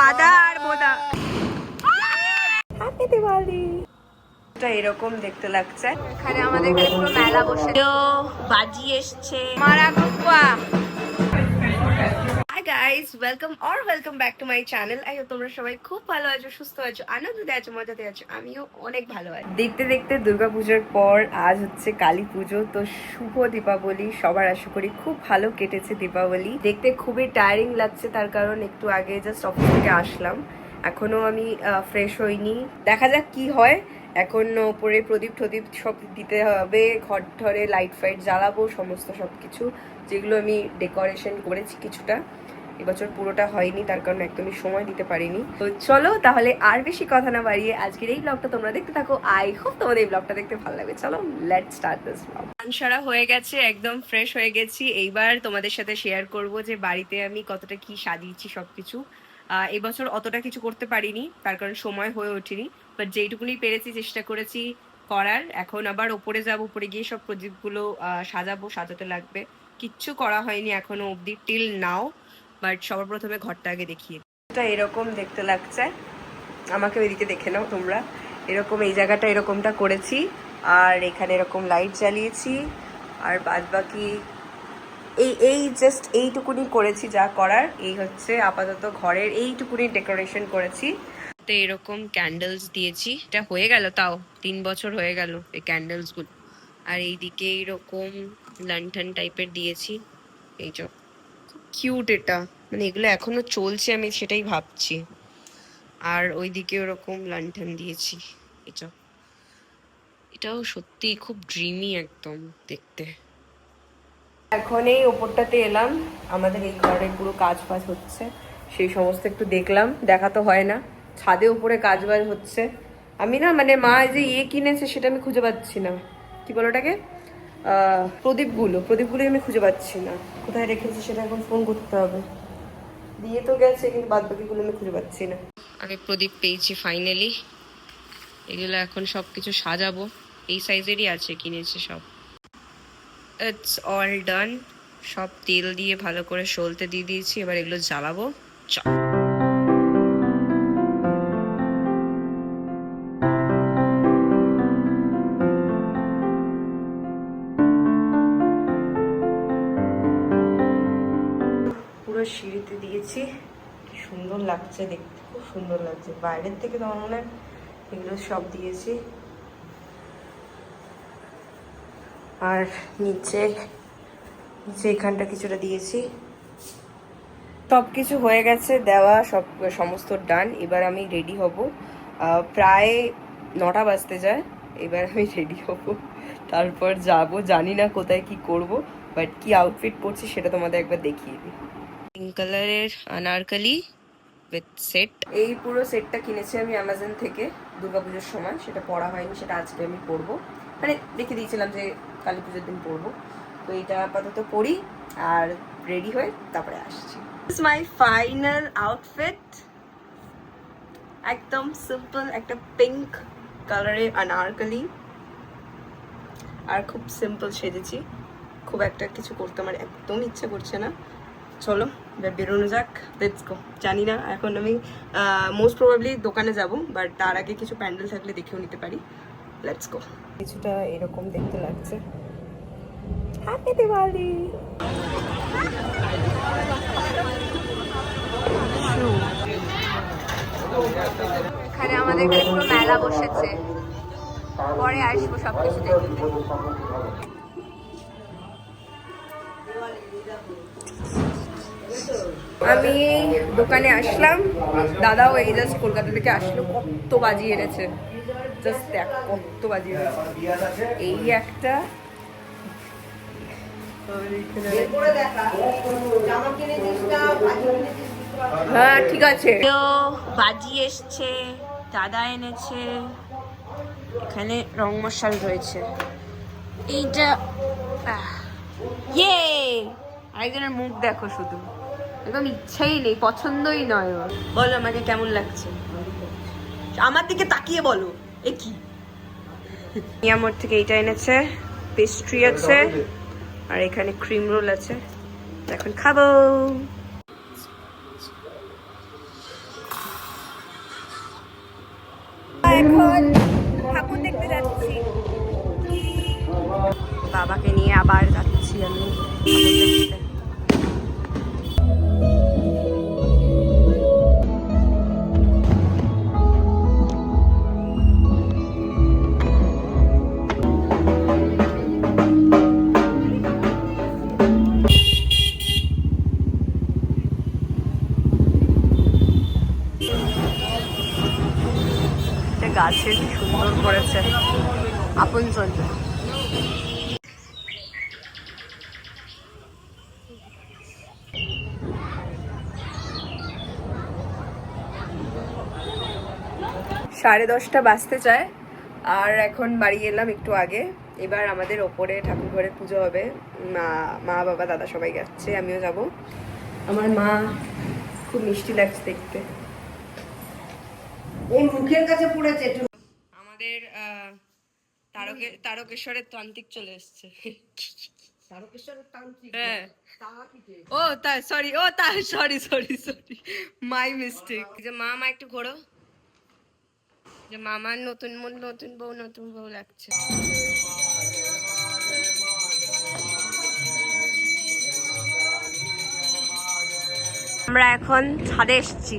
সাদা আর বোদা। হ্যাপি দিওয়ালি এরকম দেখতে লাগছে। এখানে আমাদের এখানে পুরো মেলা বসে। বাজি এসছে। মারা Gupa guys welcome or welcome back to my channel I তোমরা সবাই খুব ভালো আছো, সুস্থ আছো, আনন্দে আছো, মজাতে আছো। আমিও অনেক ভালো আছি। দেখতে দেখতে দুর্গাপুজোর পর আজ হচ্ছে কালী পুজো, তো শুভ দীপাবলি। সবার আশা করি খুব ভালো কেটেছে দীপাবলি। দেখতে খুবই টায়ারিং লাগছে, তার কারণ একটু আগে জাস্ট অফিস থেকে আসলাম। এখনও আমি ফ্রেশ হইনি। দেখা যাক কি হয়। এখন ওপরে প্রদীপ টদীপ সব দিতে হবে, ঘর ধরে লাইট ফাইট জ্বালাবো, সমস্ত সব কিছু যেগুলো আমি ডেকোরেশন করেছি কিছুটা। এবছর পুরোটা হয়নি তার কারণে একদমই সময় দিতে পারিনি। তো চলো তাহলে আর বেশি কথা না বাড়িয়ে আজকের এই ব্লগটা তোমরা দেখতে থাকো। আই হোপ তোমাদের এই ব্লগটা দেখতে ভালো লাগবে। চলো লেট স্টার্ট দিস ব্লগ সারা হয়ে গেছে একদম ফ্রেশ হয়ে গেছি। এইবার তোমাদের সাথে শেয়ার করব যে বাড়িতে আমি কতটা কি সাজিয়েছি সবকিছু। আহ, এবছর অতটা কিছু করতে পারিনি তার কারণ সময় হয়ে ওঠেনি। বাট যেইটুকুনি পেরেছি চেষ্টা করেছি করার। এখন আবার ওপরে যাব উপরে গিয়ে সব প্রদীপগুলো সাজাবো সাজাতে লাগবে। কিচ্ছু করা হয়নি এখনও অবধি। টিল নাও বাট সবার প্রথমে ঘরটা আগে দেখিয়ে এটা এরকম দেখতে লাগছে। আমাকে ওইদিকে দেখে নাও তোমরা। এরকম এই জায়গাটা এরকমটা করেছি আর এখানে এরকম লাইট জ্বালিয়েছি আর বাদ বাকি এই এই জাস্ট এইটুকুনি করেছি যা করার। এই হচ্ছে আপাতত ঘরের এইটুকুনি ডেকোরেশন করেছি। তো এরকম ক্যান্ডেলস দিয়েছি। এটা হয়ে গেল তাও তিন বছর হয়ে গেল এই ক্যান্ডেলসগুলো আর এইদিকে এইরকম লান্ঠন টাইপের দিয়েছি। এই যে কিউট এটা। মানে এগুলো এখনও চলছে, আমি সেটাই ভাবছি। আর ওইদিকে ওরকম লান্ঠন দিয়েছি, এটা। এটাও সত্যি খুব ড্রিমি একদম দেখতে। এখন এই ওপরটাতে এলাম, আমাদের এই ঘরে পুরো কাজ বাজ হচ্ছে। সেই সমস্ত একটু দেখলাম, দেখা তো হয় না। ছাদে উপরে কাজ বাজ হচ্ছে। আমি না মানে মা যে ইয়ে কিনেছে, সেটা আমি খুঁজে পাচ্ছি না। কি বলো ওটাকে? প্রদীপগুলো। প্রদীপগুলো আমি খুঁজে পাচ্ছি না। কোথায় রেখেছি সেটা এখন ফোন করতে হবে। দিয়ে তো গেছে, কিন্তু বাদ বাকিগুলো আমি খুঁজে পাচ্ছি না। আগে প্রদীপ পেয়েছি ফাইনালি এগুলো এখন সব কিছু সাজাবো। এই সাইজেরই আছে, কিনেছে সব। ইটস অল ডান সব তেল দিয়ে ভালো করে সলতে দিয়ে দিয়েছি। এবার এগুলো জ্বালাবো। চল পুরো সিঁড়িতে দিয়েছি। কি সুন্দর লাগছে দেখতে, খুব সুন্দর লাগছে। বাইরের থেকে তো মনে এগুলো সব দিয়েছি। আর নিচে নিচে এখানটা কিছুটা দিয়েছি। সব কিছু হয়ে গেছে, দেওয়া সব, সমস্ত ডান এবার আমি রেডি হব। প্রায় নটা বাজতে যায়, এবার আমি রেডি হব। তারপর যাব, জানি না কোথায় কি করব বাট কি আউটফিট পরছি সেটা তোমাদের একবার দেখিয়ে দিই। পিঙ্ক কালারের আনারকলি উইথ সেট এই পুরো সেটটা কিনেছি আমি অ্যামাজন থেকে দুর্গাপুজোর সময়। সেটা পরা হয়নি, সেটা আজকে আমি পরবো। মানে দেখে দিয়েছিলাম যে কালী পুজোর দিন পরবো। তো এটা আপাতত পরি, আর রেডি হয়ে তারপরে আসছি। ইস মাই ফাইনাল আউটফিট একদম সিম্পল একটা পিঙ্ক কালারের আনারকলি। আর খুব সিম্পল সেজেছি। খুব একটা কিছু করতে আমার একদম ইচ্ছে করছে না। চলো বেরোনো যাক লেটস গো জানি না, এখন আমি মোস্ট প্রবাবলি দোকানে যাব বাট তার আগে কিছু প্যান্ডেল থাকলে দেখেও নিতে পারি। লেটস গো কিছুটা এরকম দেখতে লাগছে। হ্যাপি দিওয়ালি এখানে আমাদের এখানে পুরো মেলা বসেছে। পরে আসব সবকিছু দেখতে। আমি দোকানে আসলাম, দাদাও এই জাস্ট কলকাতা থেকে আসলো, কত বাজি এনেছে। জাস্ট দেখ, কত বাজি এনেছে। এই একটা। হ্যাঁ ঠিক আছে। বাজি এসছে, দাদা এনেছে, এখানে রং মশাল রয়েছে। এইটা ইয়ে! আরেকজনের মুখ দেখো শুধু। একদম ইচ্ছেই নেই পছন্দই নয় ওর। বলো আমাকে কেমন লাগছে? আমার দিকে তাকিয়ে বলো এ কি? ইয়ামোর থেকে এইটা এনেছে পেস্ট্রি আছে আর এখানে ক্রিম রোল আছে। এখন খাব। করেছে। আপন চন্দ্র সাড়ে দশটা বাজতে চায়, আর এখন বাড়ি এলাম একটু আগে। এবার আমাদের ওপরে ঠাকুর ঘরে পুজো হবে। মা মা, বাবা, দাদা সবাই যাচ্ছে, আমিও যাব। আমার মা খুব মিষ্টি লাগছে দেখতে। এই মুখের কাছে পড়েছে তারকে তারকেশ্বরের তান্ত্রিক চলে এসছে। হ্যাঁ। ও তা সরি ও তা sorry sorry sorry my mistake যে মামা একটু ঘোরো। যে মামার নতুন মন নতুন বউ নতুন বউ লাগছে। আমরা এখন ছাদে এসেছি।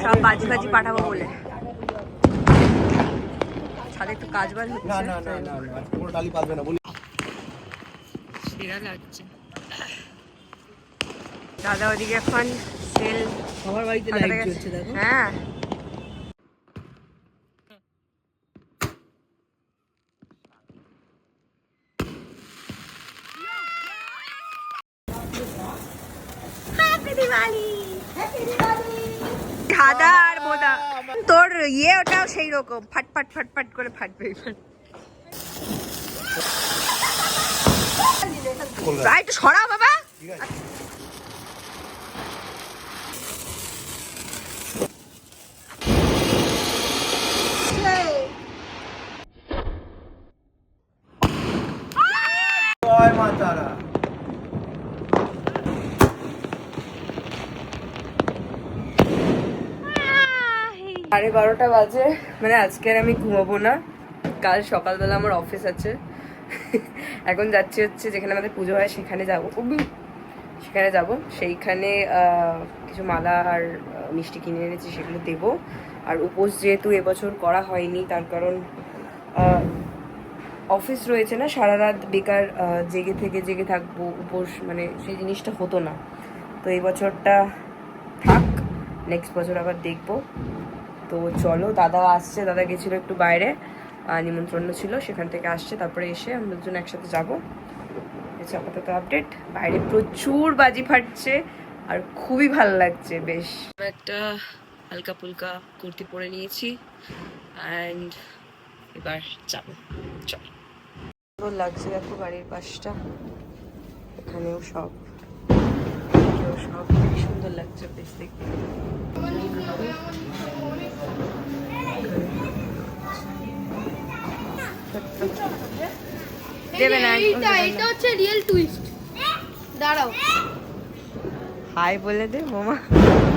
সব বাজি বাজি পাঠাবো বলে। ছাদে একটু কাজ বাজ হচ্ছে। না না না না পুরো ডালি পাতবে না। বলি সেরা লাগছে। দাদা ওদিকে এখন সেল সবার বাড়িতে লাইট জ্বলছে দেখো। হ্যাঁ সাদা আর বোদা তোর ইয়ে ওটাও সেই রকম। ফাটফাট ফাটফাট করে ফাটবে। এবার। আর একটু সরাও বাবা ঠিক আছে জয় মা তারা সাড়ে বারোটা বাজে। মানে আজকে আর আমি ঘুমাবো না। কাল সকালবেলা আমার অফিস আছে। এখন যাচ্ছি হচ্ছে যেখানে আমাদের পুজো হয়, সেখানে যাব। সেখানে যাব। সেইখানে কিছু মালা আর মিষ্টি কিনে এনেছি, সেগুলো দেবো। আর উপোস যেহেতু এবছর করা হয়নি, তার কারণ অফিস রয়েছে না, সারা রাত বেকার জেগে থেকে জেগে থাকব, উপোস মানে সেই জিনিসটা হতো না। তো এই বছরটা থাক নেক্সট বছর আবার দেখব। তো চলো দাদা আসছে দাদা গেছিল একটু বাইরে নিমন্ত্রণ ছিল সেখান থেকে আসছে তারপরে এসে আমরা দুজন একসাথে যাব। হচ্ছে আপাতত আপডেট বাইরে প্রচুর বাজি ফাটছে আর খুবই ভালো লাগছে বেশ। একটা হালকা ফুলকা কুর্তি পরে নিয়েছি অ্যান্ড এবার যাব। চল। লাগছে দেখো বাড়ির পাশটা? এখানেও সব। সব খুবই সুন্দর লাগছে বেশ দেখতে। দেবে না এটা হচ্ছে রিয়েল টুইস্ট দাঁড়াও। হাই বলে দে মামা।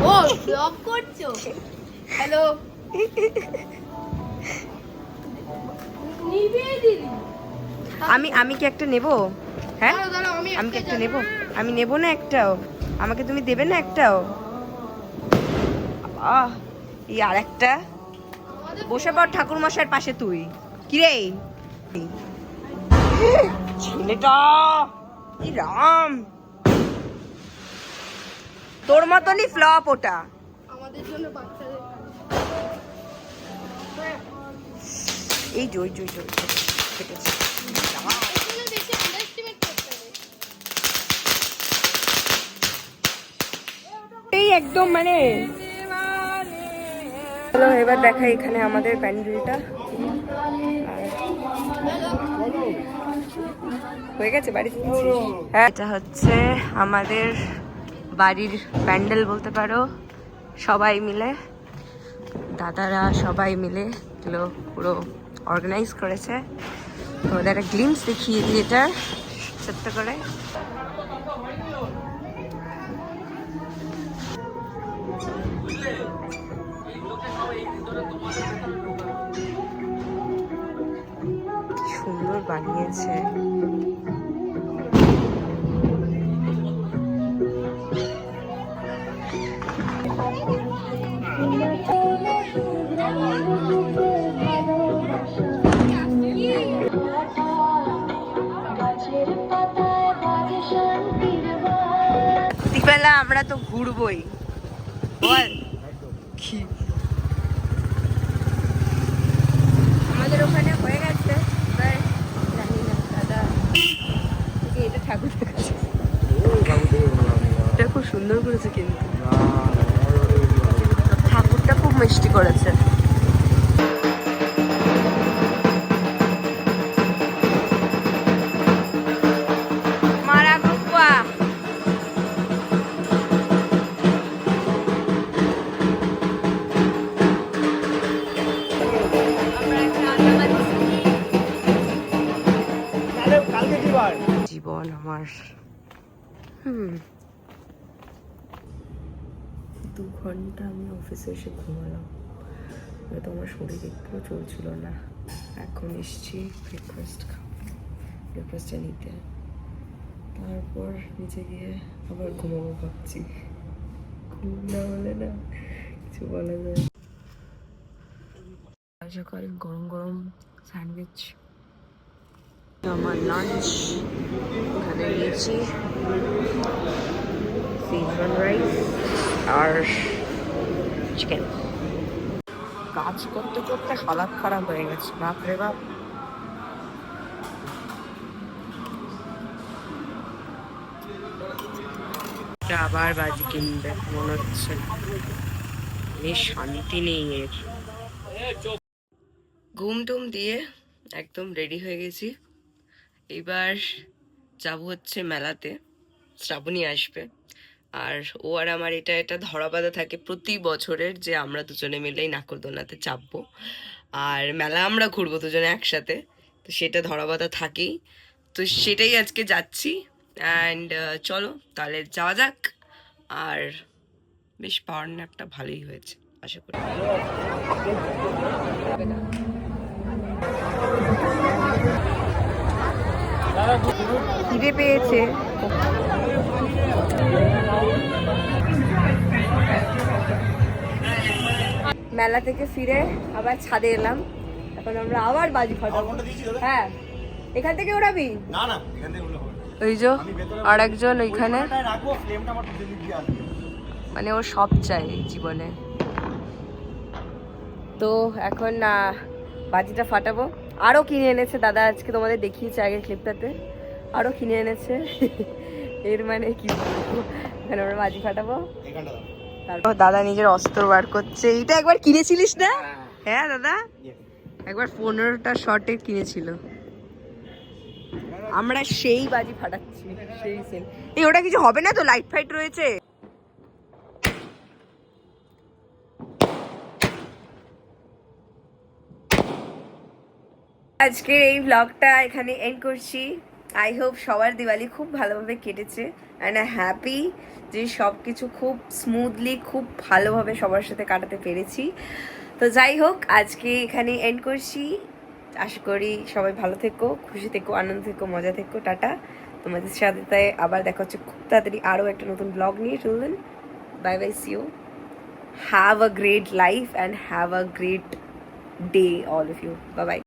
ও ব্লগ করছ? হ্যালো আমি আমি কি একটা নেব? হ্যাঁ? দাঁড়াও দাঁড়াও আমি আমি কি একটা নেব? আমি নেব না একটাও? আমাকে তুমি দেবে না একটাও আহ এই আর একটা বসে পড় ঠাকুর মশাইয়ের পাশে তুই কি রে ছেলেটা রাম তোর মতনই ফ্লপ ওটা আমাদের জন্য বাচ্চাদের এই জয় জয় জয় কেটেছে এগুলো বেশি আন্ডারএস্টিমেট করতে হবে এই একদম মানে চলো, এবার দেখা এখানে আমাদের প্যান্ডেলটা। হয়ে গেছে বাড়ি হ্যাঁ এটা হচ্ছে আমাদের বাড়ির প্যান্ডেল বলতে পারো, সবাই মিলে। দাদারা সবাই মিলে এগুলো পুরো অর্গানাইজ করেছে। তো ওদের একটা গ্লিমস দেখিয়ে দিই এটা সত্য করে। বানিয়েছে। আমরা তো ঘুরবই। বল। জীবন আমার। হুম। দু ঘণ্টা আমি অফিসে এসে ঘুমালাম। হয়তো আমার শরীর একটুও চলছিল না। এখন এসছি ব্রেকফাস্ট খাব। ব্রেকফাস্টটা নিতে। তারপর নিচে গিয়ে আবার ঘুমাবো ভাবছি। ঘুম না হলে না কিছু বলা যায়। সকাল গরম গরম স্যান্ডউইচ আমার লাঞ্চ এখানে নিয়েছি সিজন রাইস আর চিকেন কাজ করতে করতে হালাত খারাপ হয়ে গেছে বাপ রে বাপ। আবার বাজি কিনবে মনে হচ্ছে শান্তি নেই এর। ঘুম টুম দিয়ে একদম রেডি হয়ে গেছি। এবার যাব হচ্ছে মেলাতে। শ্রাবণী আসবে। আর ও আর আমার এটা এটা ধরা বাঁধা থাকে। প্রতি বছরের যে আমরা দুজনে মিলেই নাকরদোলনাতে চাপবো। আর মেলা আমরা ঘুরবো দুজনে একসাথে। তো সেটা ধরা বাঁধা থাকেই। তো সেটাই আজকে যাচ্ছি। অ্যান্ড চলো, তাহলে যাওয়া যাক। আর বেশ পাওয়ার ন্যাপটা ভালোই হয়েছে, আশা করি। খিদে পেয়েছে। মেলা থেকে ফিরে আবার ছাদে এলাম। এখন আমরা আবার বাজি ফাটাবো। হ্যাঁ। এখান থেকে ওড়াবি? না না এখান থেকে উঠলে হবে না। ওই যে আর একজন ওইখানে। মানে ও সব চাই এই জীবনে। তো এখন বাজিটা ফাটাবো। আরও কিনে এনেছে। দাদা আজকে তোমাদের দেখিয়েছে আগের ক্লিপটাতে আরও কিনে এনেছে। এর মানে কি এখন আমরা বাজি ফাটাবো। তারপর দাদা নিজের অস্ত্র বার করছে। এইটা একবার কিনেছিলিস না? হ্যাঁ। দাদা? একবার পনেরোটা শর্টে কিনেছিল। আমরা সেই বাজি ফাটাচ্ছি সেই সেল এই ওটা কিছু হবে না তো? লাইট ফাইট রয়েছে? আজকের এই ব্লগটা এখানে এন্ড করছি। আই হোপ সবার দিওয়ালি খুব ভালোভাবে কেটেছে অ্যান্ড আই হ্যাপি যে সব কিছু খুব স্মুথলি খুব ভালোভাবে সবার সাথে কাটাতে পেরেছি। তো যাই হোক, আজকে এখানে এন্ড করছি। আশা করি সবাই ভালো থেকো, খুশি থেকো, আনন্দ থেকো, মজা থেকো, টাটা। তোমাদের সাথে তাই আবার দেখা হচ্ছে খুব তাড়াতাড়ি আরও একটা নতুন ব্লগ নিয়ে। চলবেন bye bye see you have a great life and have a great day all of you bye bye.